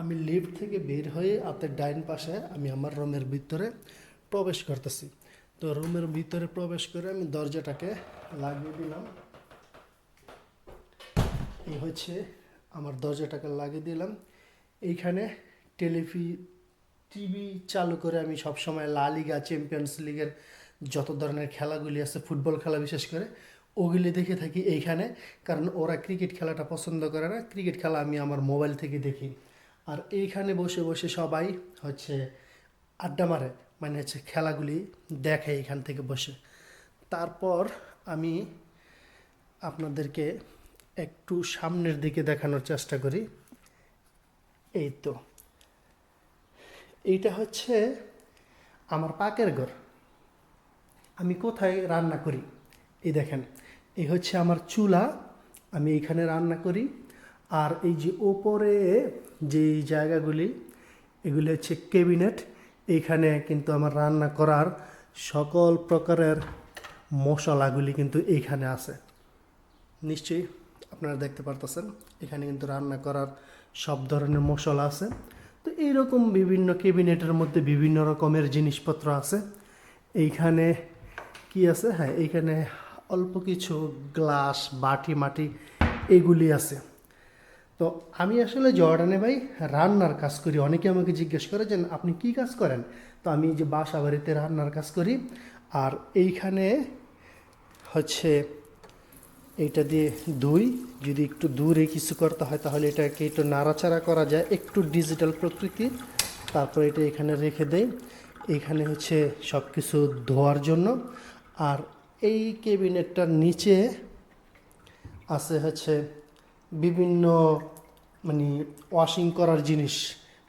আমি লিফট থেকে বের হয়ে আপনার ডাইন পাশে আমি আমার রুমের ভিতরে প্রবেশ করতেছি। তো রুমের ভিতরে প্রবেশ করে আমি দরজাটাকে লাগিয়ে দিলাম। এই হচ্ছে আমার দরজাটাকে লাগিয়ে দিলাম। এইখানে টেলিফি টিভি চালু করে আমি সবসময় লা লিগা, চ্যাম্পিয়ন্স লিগের যত ধরনের খেলাগুলি আছে, ফুটবল খেলা বিশেষ করে, ওগুলি দেখে থাকি এইখানে। কারণ ওরা ক্রিকেট খেলাটা পছন্দ করে না। ক্রিকেট খেলা আমি আমার মোবাইল থেকে দেখি। আর এইখানে বসে বসে সবাই হচ্ছে আড্ডা মারে মানে হচ্ছে খেলাগুলি দেখে এখান থেকে বসে। তারপর আমি আপনাদেরকে একটু সামনের দিকে দেখানোর চেষ্টা করি। এই তো। এইটা হচ্ছে আমার পাকের ঘর। আমি কোথায় রান্না করি? এই দেখেন, এই হচ্ছে আমার চুলা। আমি এইখানে রান্না করি। আর এই যে ওপরে যে জায়গাগুলি, এগুলি হচ্ছে ক্যাবিনেট। এইখানে কিন্তু আমার রান্না করার সকল প্রকারের মশলাগুলি কিন্তু এইখানে আছে। নিশ্চয়ই আপনারা দেখতে পারতেছেন, এখানে কিন্তু রান্না করার সব ধরনের মশলা আছে। তো এইরকম বিভিন্ন ক্যাবিনেটের মধ্যে বিভিন্ন রকমের জিনিসপত্র আছে। এইখানে কি আছে? হ্যাঁ এইখানে অল্প কিছু গ্লাস, বাটি মাটি, এগুলি আছে। তো আমি আসলে জর্ডানে ভাই রান্নার কাজ করি। অনেকে আমাকে জিজ্ঞেস করে যে, আপনি কি কাজ করেন? তো আমি যে বাসা বাড়িতে রান্নার কাজ করি। আর এইখানে হচ্ছে এইটা দিয়ে দুই। যদি একটু দূরে কিছু করতে হয়, তাহলে এটাকে একটু নাড়াচাড়া করা যায়। একটু ডিজিটাল প্রকৃতি। তারপর এটা এখানে রেখে দেয় এখানে হচ্ছে সব কিছু ধোয়ার জন্য। আর এই ক্যাবিনেটটার নিচে আছে হচ্ছে বিভিন্ন মানে ওয়াশিং করার জিনিস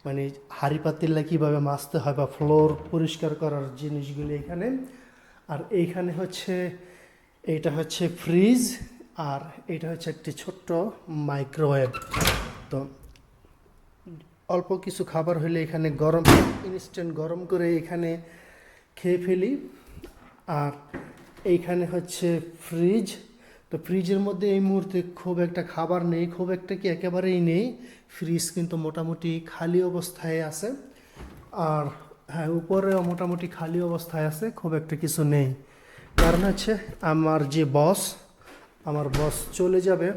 মানে হাড়ি পাতিল্লা কীভাবে মাজতে হয় বা ফ্লোর পরিষ্কার করার জিনিসগুলি এখানে। আর এইখানে হচ্ছে, এইটা হচ্ছে ফ্রিজ আর এটা হচ্ছে একটি ছোট্ট মাইক্রোওয়েভ তো অল্প কিছু খাবার হলে এখানে গরম ইনস্ট্যান্ট গরম করে এখানে খেয়ে ফেলি। আর এইখানে হচ্ছে ফ্রিজ তো ফ্রিজের মধ্যে এই মুহূর্তে খুব একটা খাবার নেই, খুব একটা কি একেবারেই নেই। ফ্রিজ কিন্তু মোটামুটি খালি অবস্থায় আছে। আর হ্যাঁ উপরেও মোটামুটি খালি অবস্থায় আছে, খুব একটা কিছু নেই। কারণ হচ্ছে আমার যে বস আমার বস চলে যাবে,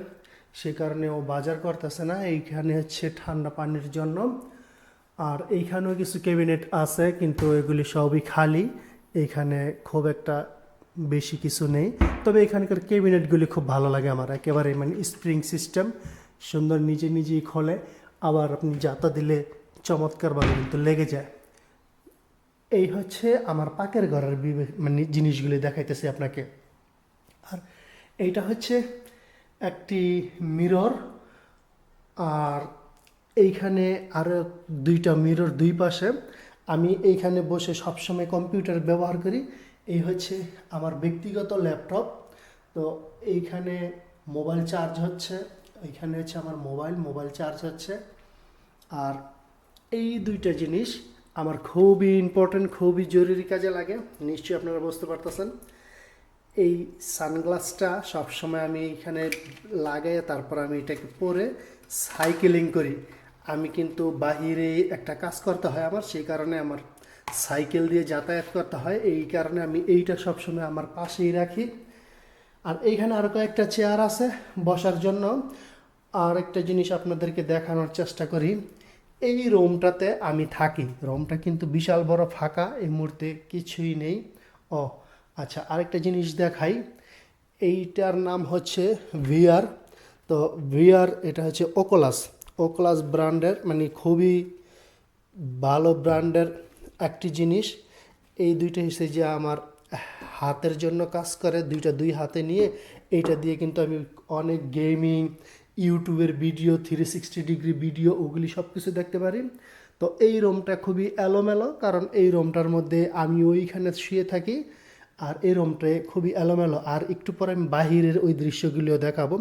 সে কারণে ও বাজার করতেছে না। এইখানে হচ্ছে ঠান্ডা পানির জন্য। আর এইখানেও কিছু ক্যাবিনেট আছে, কিন্তু এগুলি সবই খালি। এইখানে খুব একটা বেশি কিছু নেই। তবে এখানকার ক্যাবিনেটগুলি খুব ভালো লাগে আমার। একেবারে মানে স্প্রিং সিস্টেম, সুন্দর নিজে নিজেই খোলে, আবার আপনি যাতা দিলে চমৎকারভাবে কিন্তু লেগে যায়। এই হচ্ছে আমার পাকের ঘরের মানে জিনিসগুলি দেখাইতেছি আপনাকে। আর এইটা হচ্ছে একটি মিরর, আর এইখানে আরও দুইটা মিরর দুই পাশে। আমি এইখানে বসে সবসময় কম্পিউটার ব্যবহার করি। এই হচ্ছে আমার ব্যক্তিগত ল্যাপটপ। তো এইখানে মোবাইল চার্জ হচ্ছে, এইখানে হচ্ছে আমার মোবাইল মোবাইল চার্জ হচ্ছে। আর এই দুইটা জিনিস আমার খুবই ইম্পর্টেন্ট খুবই জরুরি কাজে লাগে, নিশ্চয়ই আপনারা বুঝতে পারতেছেন। এই সানগ্লাসটা সবসময় আমি এখানে লাগাই, তারপর আমি এটাকে পরে সাইকেলিং করি। আমি কিন্তু বাহিরে একটা কাজ করতে হয় আমার, সেই কারণে আমার সাইকেল দিয়ে যাতায়াত করতে হয়। এই কারণে আমি এইটা সবসময় আমার পাশেই রাখি। আর এইখানে আরও কয়েকটা চেয়ার আছে বসার জন্য। আর একটা জিনিস আপনাদেরকে দেখানোর চেষ্টা করি। এই রুমটাতে আমি থাকি। রুমটা কিন্তু বিশাল বড় ফাঁকা, এই মুহূর্তে কিছুই নেই। ও আচ্ছা আরেকটা জিনিস দেখাই। এইটার নাম হচ্ছে ভিআর। তো ভিআর এটা হচ্ছে ওকলাস। ওকলাস ব্র্যান্ডের মানে খুবই ভালো ব্র্যান্ডের একটি জিনিস, এই দুইটা হিসেবে যে আমার হাতের জন্য কাজ করে, দুইটা দুই হাতে নিয়ে, এইটা দিয়ে কিন্তু আমি অনেক গেমিং, ইউটিউবের video three sixty degree video, ওগুলি সব কিছু দেখতে পারি। তো এই রুমটা খুবই এলোমেলো, কারণ এই রুমটার মধ্যে আমি ওইখানে শুয়ে থাকি, আর এই রুমটায় খুবই এলোমেলো। আর একটু পরে আমি বাহিরের ওই দৃশ্যগুলিও দেখাবো,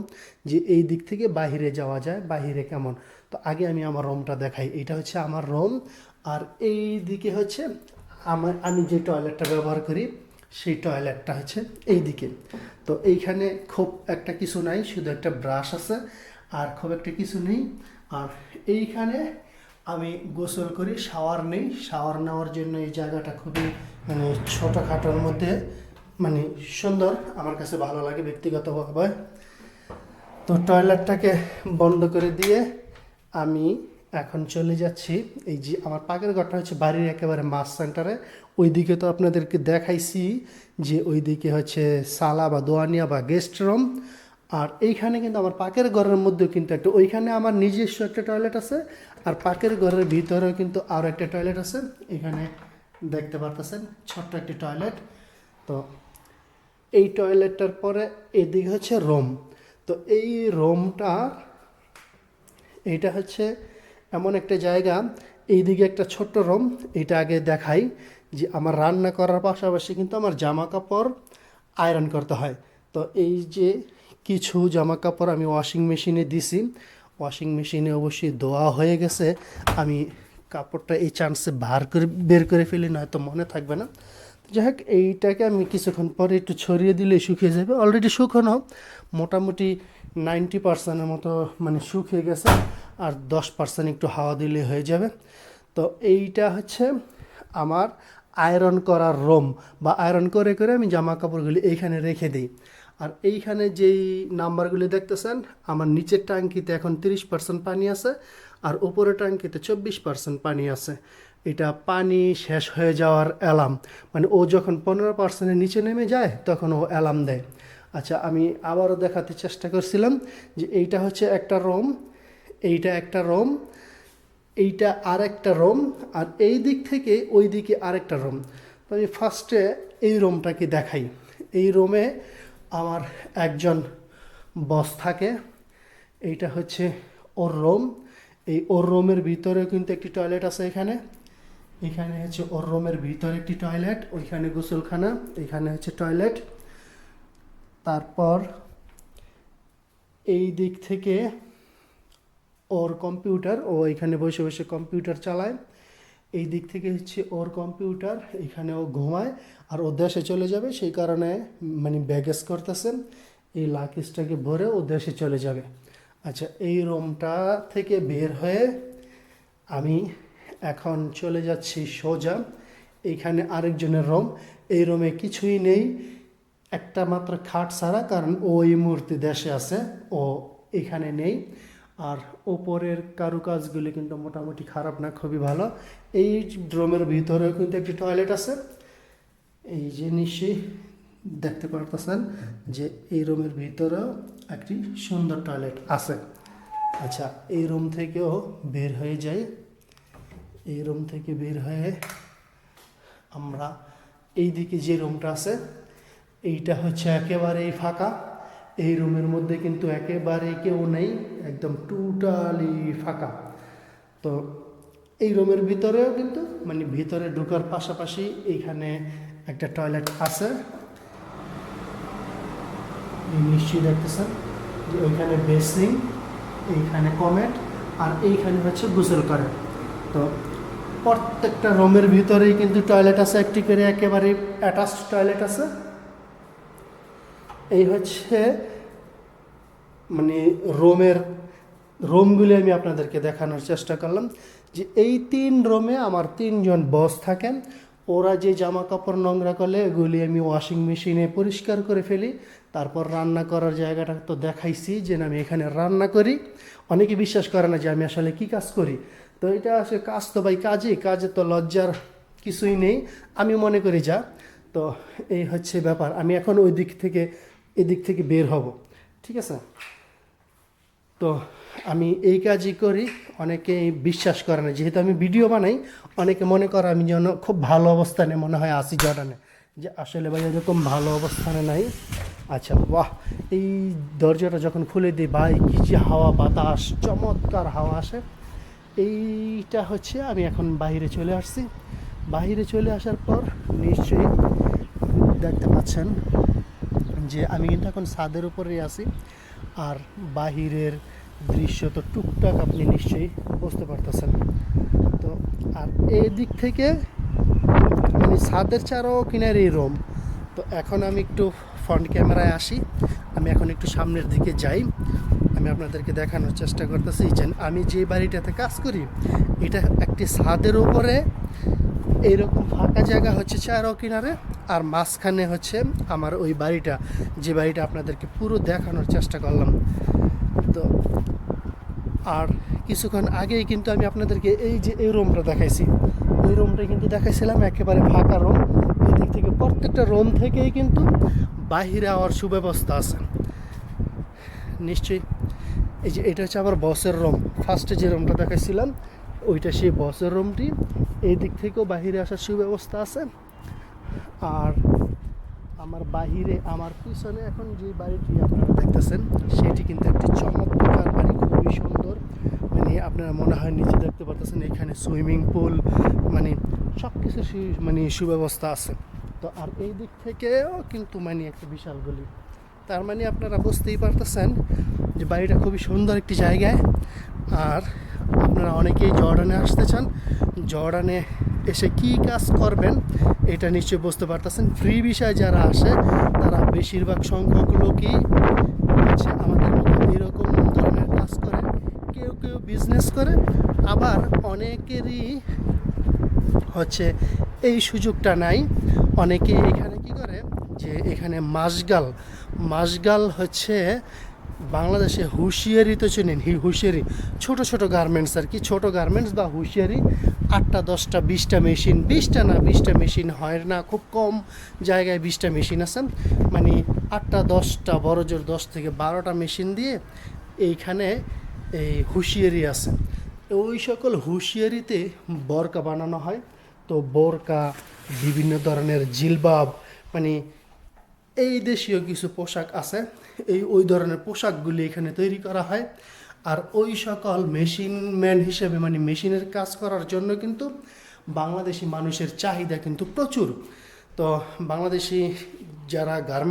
যে এই দিক থেকে বাহিরে যাওয়া যায়, বাহিরে কেমন। তো আগে আমি আমার রুমটা দেখাই। এটা হচ্ছে আমার রুম। আর এই দিকে হচ্ছে আমার, আমি যে টয়লেটটা ব্যবহার করি, সেই টয়লেটটা হচ্ছে এই দিকে। তো এইখানে খুব একটা কিছু নাই, শুধু একটা ব্রাশ আছে, আর খুব একটা কিছু নেই। আর এইখানে আমি গোসল করি শাওয়ার নেই। শাওয়ার নেওয়ার জন্য এই জায়গাটা খুবই মানে ছোটোখাটোর মধ্যে মানে সুন্দর, আমার কাছে ভালো লাগে ব্যক্তিগতভাবে। তো টয়লেটটাকে বন্ধ করে দিয়ে আমি এখন চলে যাচ্ছি। এই যে আমার পাকের ঘরটা হচ্ছে বাড়ির একেবারে মাছ সেন্টারে। ওইদিকে তো আপনাদেরকে দেখাইছি যে ওইদিকে হচ্ছে সালা বা দোয়ানিয়া বা গেস্ট রুম আর এইখানে কিন্তু আমার পাকের ঘরের মধ্যেও কিন্তু একটা ওইখানে আমার নিজস্ব একটা টয়লেট আছে। আর পাকের ঘরের ভিতরেও কিন্তু আরও একটা টয়লেট আছে। এখানে দেখতে পারতেছেন ছোট্ট একটি টয়লেট তো এই টয়লেটটার পরে এদিকে হচ্ছে রোম তো এই রোমটা এইটা হচ্ছে এমন একটা জায়গা, এইদিকে একটা ছোট্ট রুম, এটা আগে দেখাই যে আমার রান্না করার পাশাপাশি কিন্তু আমার জামা কাপড় আয়রন করতে হয়। তো এই যে কিছু জামা কাপড় আমি ওয়াশিং মেশিনে দিছি ওয়াশিং মেশিনে অবশ্যই ধোয়া হয়ে গেছে। আমি কাপড়টা এই চান্সে বার করে, বের করে ফেলি, নয়তো মনে থাকবে না। যাই হোক, এইটাকে আমি কিছুক্ষণ পরে একটু ছড়িয়ে দিলে শুকিয়ে যাবে। অলরেডি শুকনো, মোটামুটি নাইনটি পার্সেন্টের মতো মানে শুকিয়ে গেছে আর দশ পার্সেন্ট একটু হাওয়া দিলে হয়ে যাবে। তো এইটা হচ্ছে আমার আয়রন করার রোম বা আয়রন করে করে আমি জামা কাপড়গুলি এইখানে রেখে দিই। আর এইখানে যেই নাম্বারগুলি দেখতেছেন, আমার নিচের ট্যাঙ্কিতে এখন তিরিশ পার্সেন্ট পানি আছে আর উপরের ট্যাঙ্কিতে চব্বিশ পার্সেন্ট পানি আছে। এটা পানি শেষ হয়ে যাওয়ার অ্যালার্ম। মানে ও যখন পনেরো পার্সেন্টের নিচে নেমে যায়, তখন ও অ্যালার্ম দেয়। আচ্ছা আমি আবারও দেখাতে চেষ্টা করছিলাম যে এইটা হচ্ছে একটা রোম, এইটা একটা রোম, এইটা আর একটা রোম, আর এই দিক থেকে ওই দিকে আরেকটা রোম। তো আমি ফার্স্টে এই রোমটাকে দেখাই। এই রোমে আমার একজন বস থাকে। এইটা হচ্ছে ওর রোম। এই ওর রোমের ভিতরে কিন্তু একটি টয়লেট আছে এখানে। এখানে হচ্ছে ওর রুমের ভিতরে একটি টয়লেট ওইখানে গোসলখানা, এখানে হচ্ছে টয়লেট তারপর এই দিক থেকে ওর কম্পিউটার, ও এখানে বসে বসে কম্পিউটার চালায়। এই দিক থেকে হচ্ছে ওর কম্পিউটার, এখানে ও ঘুমায় আর ও দেশে চলে যাবে। সেই কারণে মানে ব্যাগেজ করতেছেন এই লাকিজটাকে ভরে ও দেশে চলে যাবে। আচ্ছা এই রুমটা থেকে বের হয়ে আমি এখন চলে যাচ্ছি সোজা। এইখানে আরেকজনের রুম। এই রুমে কিছুই নেই। একটা মাত্র খাট ছাড়া, কারণ ও এই মুহূর্তে দেশে আছে, ও এখানে নেই। আর ওপরের কারুকাজগুলি কিন্তু মোটামুটি খারাপ না, খুবই ভালো। এই ড্রোমের ভিতরেও কিন্তু একটি টয়লেট আছে। এই যে নিশ্চয়ই দেখতে পারতেছেন যে এই রুমের ভিতরেও একটি সুন্দর টয়লেট আছে। আচ্ছা এই রুম থেকেও বের হয়ে যাই। এই রুম থেকে বের হয়ে আমরা এই দিকে যে রুমটা আছে এইটা হচ্ছে একেবারেই ফাঁকা। এই রুমের মধ্যে কিন্তু একেবারেই কেউ নেই, একদম টোটালি ফাঁকা। তো এই রুমের ভিতরেও কিন্তু মানে ভিতরে ঢোকার পাশাপাশি এইখানে একটা টয়লেট আছে। নিশ্চয়ই দেখতেছেন যে ওইখানে বেসিং এইখানে কমেট আর এইখানে হচ্ছে গোসল করে। তো প্রত্যেকটা রুমের ভিতরেই কিন্তু টয়লেট আছে, একটি করে একেবারে অ্যাটাচড টয়লেট আছে। এই হচ্ছে মানে রোমের রোমগুলি আমি আপনাদেরকে দেখানোর চেষ্টা করলাম যে এই তিন রোমে আমার তিনজন বস থাকেন। ওরা যে জামা কাপড় নোংরা করলে এগুলি আমি ওয়াশিং মেশিনে পরিষ্কার করে ফেলি। তারপর রান্না করার জায়গাটা তো দেখাইছি যে আমি এখানে রান্না করি। অনেকে বিশ্বাস করে না যে আমি আসলে কি কাজ করি। তো এটা আসলে কাজ তো ভাই কাজই, কাজে তো লজ্জার কিছুই নেই। আমি মনে করি যা। তো এই হচ্ছে ব্যাপার। আমি এখন ওই দিক থেকে এদিক থেকে বের হব। ঠিক আছে? তো আমি এই কাজই করি, অনেকে বিশ্বাস করে না। যেহেতু আমি ভিডিও বানাই, অনেকে মনে করে আমি যেন খুব ভালো অবস্থানে, মনে হয় আসি জর্ডানে। যে আসলে ভাই এরকম ভালো অবস্থানে নাই। আচ্ছা বাহ! এই দরজাটা যখন খুলে দিই, ভাই কী যে হাওয়া বাতাস, চমৎকার হাওয়া আসে। এইটা হচ্ছে আমি এখন বাইরে চলে আসছি। বাইরে চলে আসার পর নিশ্চয়ই দেখতে পাচ্ছেন যে আমি কিন্তু এখন ছাদের উপরেই আছি। আর বাহিরের দৃশ্য তো টুকটাক আপনি নিশ্চয়ই বুঝতে পারতেছেন। তো আর এই দিক থেকে মানে ছাদের চারও কিনারে রোম তো এখন আমি একটু ফ্রন্ট ক্যামেরায় আসি। আমি এখন একটু সামনের দিকে যাই। আমি আপনাদেরকে দেখানোর চেষ্টা করতেছি যে আমি যে বাড়িটাতে কাজ করি, এটা একটি ছাদের উপরে। এইরকম ফাঁকা জায়গা হচ্ছে চারও কিনারে। আর মাঝখানে হচ্ছে আমার ওই বাড়িটা, যে বাড়িটা আপনাদেরকে পুরো দেখানোর চেষ্টা করলাম। তো আর কিছুক্ষণ আগেই কিন্তু আমি আপনাদেরকে এই যে এই রুমটা দেখাইছি। ওই রুমটা কিন্তু দেখাইছিলাম, একেবারে ফাঁকা রুম। এদিক থেকে প্রত্যেকটা রুম থেকেই কিন্তু বাহিরে আওয়ার সুব্যবস্থা আছে। নিশ্চয়ই। এই যে এটা হচ্ছে আমার বসের রুম। ফার্স্টে যে রুমটা দেখাইছিলাম, ওইটা সেই বসের রুমটি। এই দিক থেকেও বাহিরে আসার সুব্যবস্থা আছে। আর আমার বাহিরে আমার পিছনে এখন যে বাড়িটি আপনারা দেখতেছেন সেটি কিন্তু একটি চমৎকার বাড়ি খুবই সুন্দর। মানে আপনারা মনে হয় নিচে দেখতে পাচ্ছেন এখানে সুইমিং পুল মানে সব কিছু মানে সুব্যবস্থা আছে। তো আর এই দিক থেকেও কিন্তু মানে একটা বিশাল গলি। তার মানে আপনারা বুঝতেই পারতেছেন যে বাড়িটা খুবই সুন্দর একটি জায়গায়। আর আপনারা অনেকেই জর্ডানে আসতে চান। জর্ডানে এসে কি কাজ করবেন, এটা নিশ্চয়ই বুঝতে পারতেছেন। ফ্রি বিষয় যারা আসে, তারা বেশিরভাগ সংখ্যক লোকই হচ্ছে আমাদের মতো এরকম ধরনের কাজ করে। কেউ কেউ বিজনেস করে, আবার অনেকেরই হচ্ছে এই সুযোগটা নাই। অনেকে এখানে কি করে, যে এখানে মাসগাল মাসগাল হচ্ছে বাংলাদেশে হুঁশিয়ারি তো চেনেন, হি হুঁশিয়ারি। ছোট ছোট গার্মেন্টস আর কি, ছোট গার্মেন্টস বা হুঁশিয়ারি, আটটা, দশটা, বিশটা মেশিন বিশটা না, বিশটা মেশিন হয় না, খুব কম জায়গায় বিশটা মেশিন আছেন মানে আটটা, দশটা, বড় জোর দশ থেকে বারোটা মেশিন দিয়ে এইখানে এই হুঁশিয়ারি আছে। ওই সকল হুঁশিয়ারিতে বরকা বানানো হয়। তো বোরকা, বিভিন্ন ধরনের জিলবাব মানে এই দেশীয় কিছু পোশাক আছে। এই ওই ধরনের পোশাকগুলি এখানে তৈরি করা হয়। আর ওই সকল মেশিন ম্যান হিসেবে মানে মেশিনের কাজ করার জন্য কিন্তু বাংলাদেশি মানুষের চাহিদা কিন্তু প্রচুর। তো বাংলাদেশি যারা গার্মেন্ট